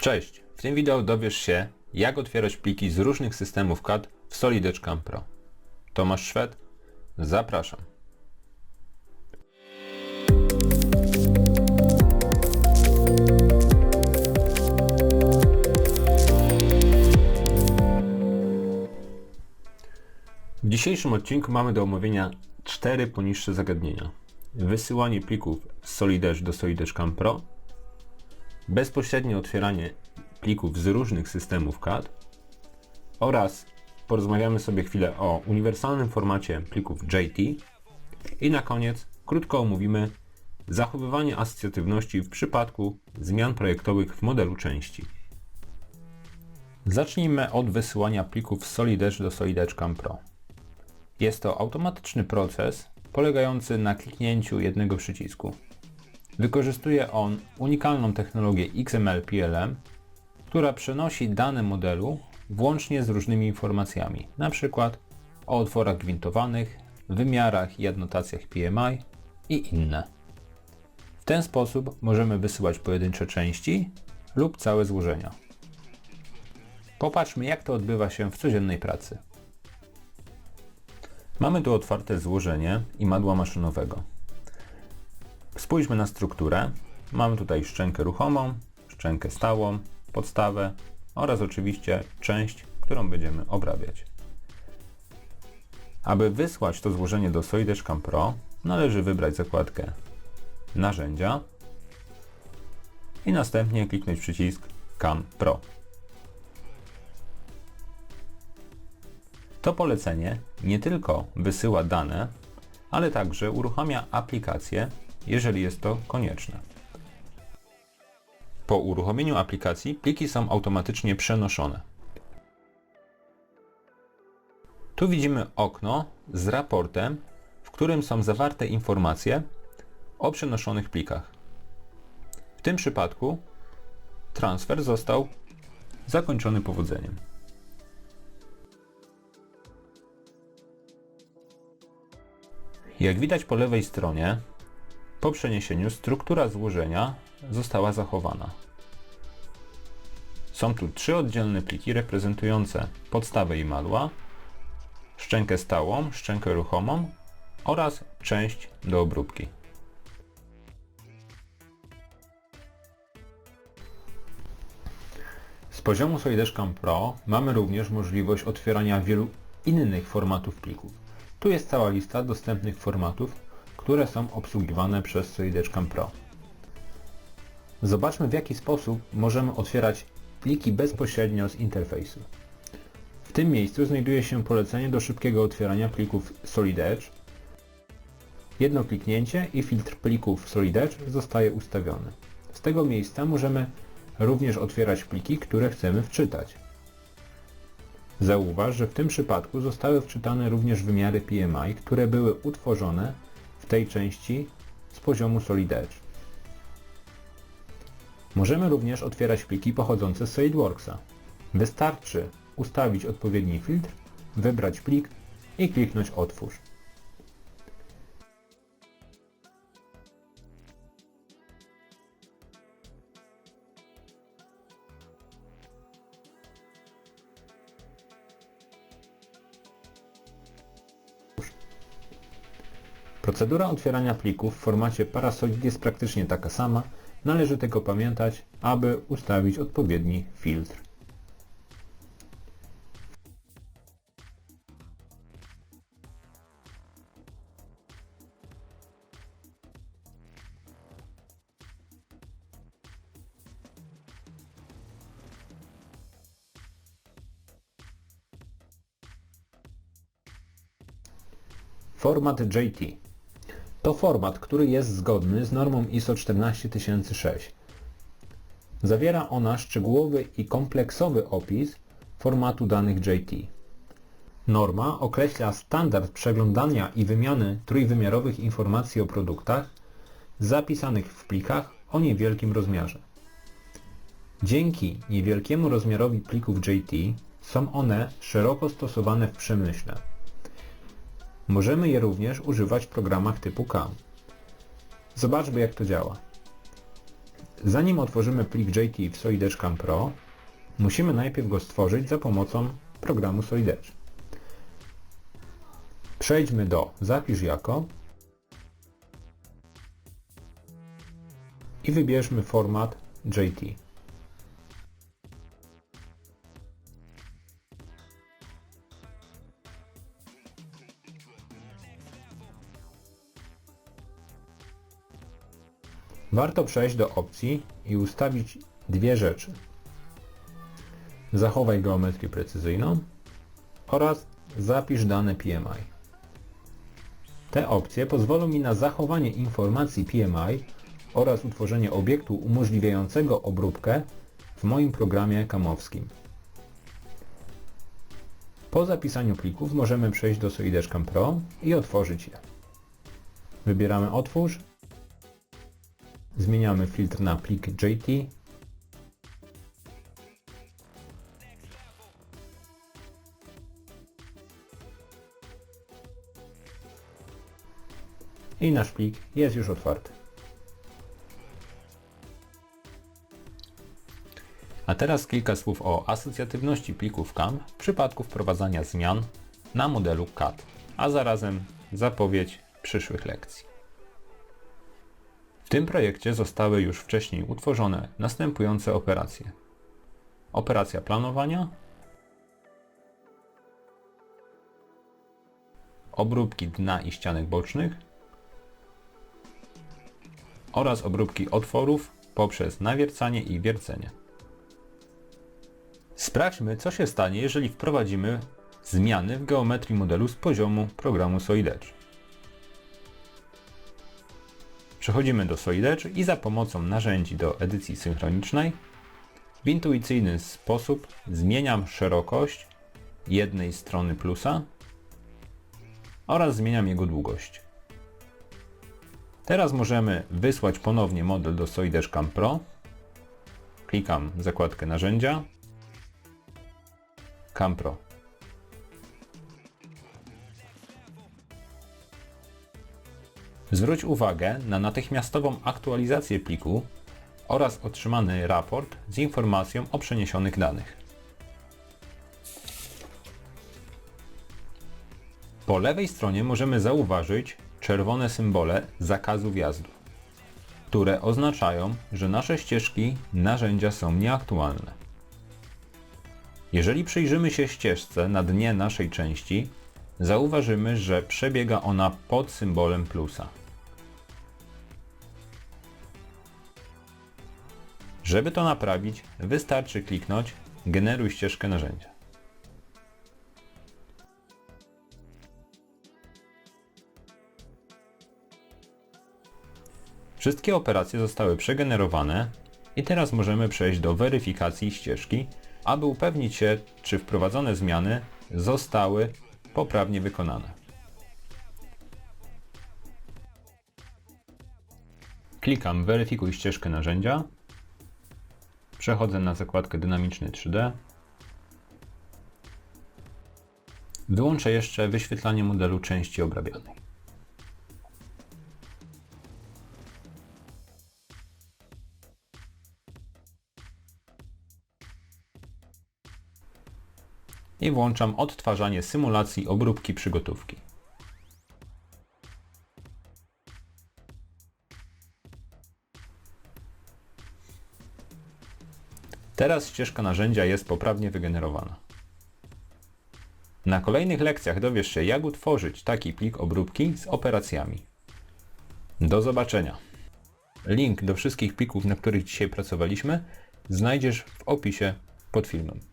Cześć! W tym wideo dowiesz się, jak otwierać pliki z różnych systemów CAD w Solid Cam Pro. Tomasz Szwed, zapraszam. W dzisiejszym odcinku mamy do omówienia cztery poniższe zagadnienia. Wysyłanie plików z Solid do Solid Cam Pro, bezpośrednie otwieranie plików z różnych systemów CAD oraz porozmawiamy sobie chwilę o uniwersalnym formacie plików JT i na koniec krótko omówimy zachowywanie asocjatywności w przypadku zmian projektowych w modelu części. Zacznijmy od wysyłania plików z Solid Edge do Solid Edge Cam Pro. Jest to automatyczny proces polegający na kliknięciu jednego przycisku. Wykorzystuje on unikalną technologię XML-PLM, która przenosi dane modelu włącznie z różnymi informacjami, np. o otworach gwintowanych, wymiarach i adnotacjach PMI i inne. W ten sposób możemy wysyłać pojedyncze części lub całe złożenia. Popatrzmy jak to odbywa się w codziennej pracy. Mamy tu otwarte złożenie imadła maszynowego. Spójrzmy na strukturę. Mamy tutaj szczękę ruchomą, szczękę stałą, podstawę oraz oczywiście część, którą będziemy obrabiać. Aby wysłać to złożenie do Solid Edge Cam Pro, należy wybrać zakładkę Narzędzia i następnie kliknąć przycisk Cam Pro. To polecenie nie tylko wysyła dane, ale także uruchamia aplikację, jeżeli jest to konieczne. Po uruchomieniu aplikacji pliki są automatycznie przenoszone. Tu widzimy okno z raportem, w którym są zawarte informacje o przenoszonych plikach. W tym przypadku transfer został zakończony powodzeniem. Jak widać po lewej stronie, po przeniesieniu struktura złożenia została zachowana. Są tu trzy oddzielne pliki reprezentujące podstawę i madła, szczękę stałą, szczękę ruchomą oraz część do obróbki. Z poziomu Solid Edge Cam Pro mamy również możliwość otwierania wielu innych formatów plików. Tu jest cała lista dostępnych formatów, które są obsługiwane przez Solid Edge Cam Pro. Zobaczmy w jaki sposób możemy otwierać pliki bezpośrednio z interfejsu. W tym miejscu znajduje się polecenie do szybkiego otwierania plików Solid Edge. Jedno kliknięcie i filtr plików Solid Edge zostaje ustawiony. Z tego miejsca możemy również otwierać pliki, które chcemy wczytać. Zauważ, że w tym przypadku zostały wczytane również wymiary PMI, które były utworzone tej części z poziomu Solid Edge. Możemy również otwierać pliki pochodzące z SolidWorksa. Wystarczy ustawić odpowiedni filtr, wybrać plik i kliknąć Otwórz. Procedura otwierania plików w formacie Parasolid jest praktycznie taka sama, należy tylko pamiętać, aby ustawić odpowiedni filtr. Format JT to format, który jest zgodny z normą ISO 14006. Zawiera ona szczegółowy i kompleksowy opis formatu danych JT. Norma określa standard przeglądania i wymiany trójwymiarowych informacji o produktach zapisanych w plikach o niewielkim rozmiarze. Dzięki niewielkiemu rozmiarowi plików JT są one szeroko stosowane w przemyśle. Możemy je również używać w programach typu CAM. Zobaczmy jak to działa. Zanim otworzymy plik JT w Solid Edge Cam Pro, musimy najpierw go stworzyć za pomocą programu Solid Edge. Przejdźmy do Zapisz jako i wybierzmy format JT. Warto przejść do opcji i ustawić dwie rzeczy. Zachowaj geometrię precyzyjną oraz zapisz dane PMI. Te opcje pozwolą mi na zachowanie informacji PMI oraz utworzenie obiektu umożliwiającego obróbkę w moim programie kamowskim. Po zapisaniu plików możemy przejść do Solid Edge Cam Pro i otworzyć je. Wybieramy Otwórz Zmieniamy filtr na plik JT. I nasz plik jest już otwarty. A teraz kilka słów o asocjatywności plików CAM w przypadku wprowadzania zmian na modelu CAD, a zarazem zapowiedź przyszłych lekcji. Tym projekcie zostały już wcześniej utworzone następujące operacje. Operacja planowania, obróbki dna i ścianek bocznych oraz obróbki otworów poprzez nawiercanie i wiercenie. Sprawdźmy, co się stanie, jeżeli wprowadzimy zmiany w geometrii modelu z poziomu programu Solid Przechodzimy do Solid Edge i za pomocą narzędzi do edycji synchronicznej w intuicyjny sposób zmieniam szerokość jednej strony plusa oraz zmieniam jego długość. Teraz możemy wysłać ponownie model do Solid Edge Cam Pro. Klikam zakładkę narzędzia. Cam Pro. Zwróć uwagę na natychmiastową aktualizację pliku oraz otrzymany raport z informacją o przeniesionych danych. Po lewej stronie możemy zauważyć czerwone symbole zakazu wjazdu, które oznaczają, że nasze ścieżki narzędzia są nieaktualne. Jeżeli przyjrzymy się ścieżce na dnie naszej części, zauważymy, że przebiega ona pod symbolem plusa. Żeby to naprawić, wystarczy kliknąć Generuj ścieżkę narzędzia. Wszystkie operacje zostały przegenerowane i teraz możemy przejść do weryfikacji ścieżki, aby upewnić się, czy wprowadzone zmiany zostały poprawnie wykonane. Klikam Weryfikuj ścieżkę narzędzia Przechodzę na zakładkę Dynamiczny 3D. Wyłączę jeszcze wyświetlanie modelu części obrabianej. I włączam odtwarzanie symulacji obróbki przygotówki. Teraz ścieżka narzędzia jest poprawnie wygenerowana. Na kolejnych lekcjach dowiesz się, jak utworzyć taki plik obróbki z operacjami. Do zobaczenia. Link do wszystkich plików, na których dzisiaj pracowaliśmy, znajdziesz w opisie pod filmem.